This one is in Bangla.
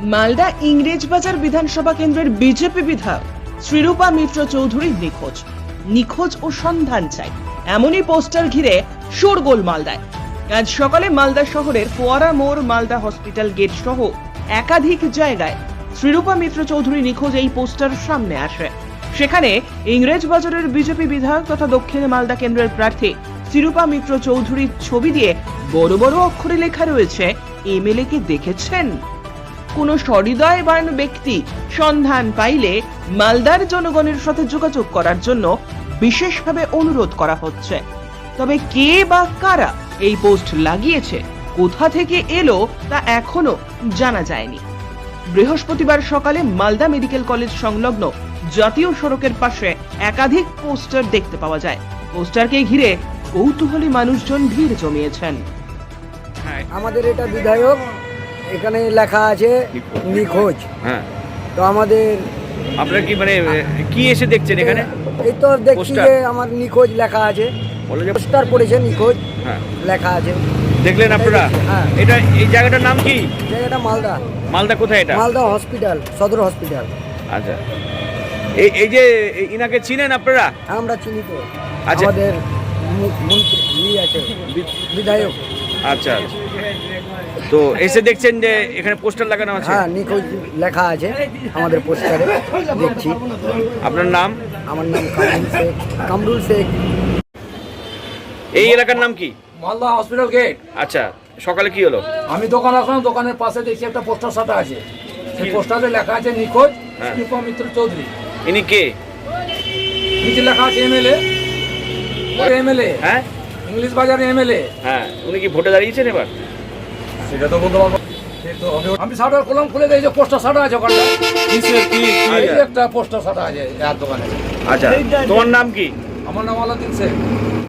মালদা ইংরেজবাজার বিধানসভা কেন্দ্রের বিজেপি বিধায়ক শ্রীরূপা মিত্র চৌধুরী নিখোঁজ। নিখোঁজ ও সন্ধান চাই। এমনই পোস্টার ঘিরে শোরগোল মালদায়। আজ সকালে মালদা শহরের ফোয়ারা মোড় মালদা হসপিটাল গেট সহ একাধিক জায়গায় শ্রীরূপা মিত্র চৌধুরী নিখোঁজ এই পোস্টার সামনে আসে। সেখানে ইংরেজবাজারের বিজেপি বিধায়ক তথা দক্ষিণ মালদা কেন্দ্রের প্রার্থী শ্রীরূপা মিত্র চৌধুরীর ছবি দিয়ে বড় বড় অক্ষরে লেখা রয়েছে, এমএলএ কে দেখেছেন? কোনো সহৃদয়বান ব্যক্তি সন্ধান পাইলে মালদার জনগণের সাথে যোগাযোগ করার জন্য বিশেষভাবে অনুরোধ করা হচ্ছে। তবে কে বা কারা এই পোস্ট লাগিয়েছে, কোথা থেকে এলো তা এখনও জানা যায়নি। বৃহস্পতিবার সকালে মালদা মেডিকেল কলেজ সংলগ্ন জাতীয় সড়কের পাশে একাধিক পোস্টার দেখতে পাওয়া যায়। পোস্টারকে ঘিরে কৌতূহলী মানুষজন ভিড় জমিয়েছেন। হ্যাঁ আমাদের এটা বিধায়ক এখানে লেখা আছে নিখোঁজ। হ্যাঁ। তো আমাদের আপনারা কি মানে কি এসে দেখছেন এখানে? এই তো দেখছি যে আমার নিখোঁজ লেখা আছে। পোস্টার পড়েছে নিখোঁজ হ্যাঁ। লেখা আছে। দেখলেন আপনারা? হ্যাঁ। এটা এই জায়গাটার নাম কি? জায়গাটা মালদা। মালদা কোথায় এটা? মালদা হসপিটাল সদর হসপিটাল। আচ্ছা। এই এই যে ইনাকে চিনেন আপনারা? আমরা চিনি তো। আচ্ছা। আমাদের মন্ত্রী আছে বিধায়ক। আচ্ছা আচ্ছা। তো এসে দেখছেন যে এখানে পোস্টার লাগানো আছে? হ্যাঁ নিখোঁজ লেখা আছে আমাদের পোস্টারে দেখছি। আপনার নাম? আমার নাম কামরুল শেখ কামরুল শেখ। এই এলাকার নাম কি? Malda hospital gate. আচ্ছা সকালে কি হলো? আমি দোকান আসলাম দোকানের পাশে দেখছি একটা পোস্টার সাটা আছে। সেই পোস্টারে লেখা আছে নিখোঁজ হ্যাঁ। মিত্র চৌধুরী। ইনি কে? নিচে লেখা আছে এমএলএ। এমএলএ। হ্যাঁ। ইংলিশ বাজারে এমএলএ। হ্যাঁ উনি কি ভোটে দাঁড়িয়েছেন এবার? সেটা তো বলতে পারব আমি- আমি কলম খুলে দেখি যে পোস্টার সাটা আছে ওখানটা। একটা পোস্টার সাটা আছে আর দোকানে। আচ্ছা তোমার নাম কি? আমার নাম আলাদিন শেখ।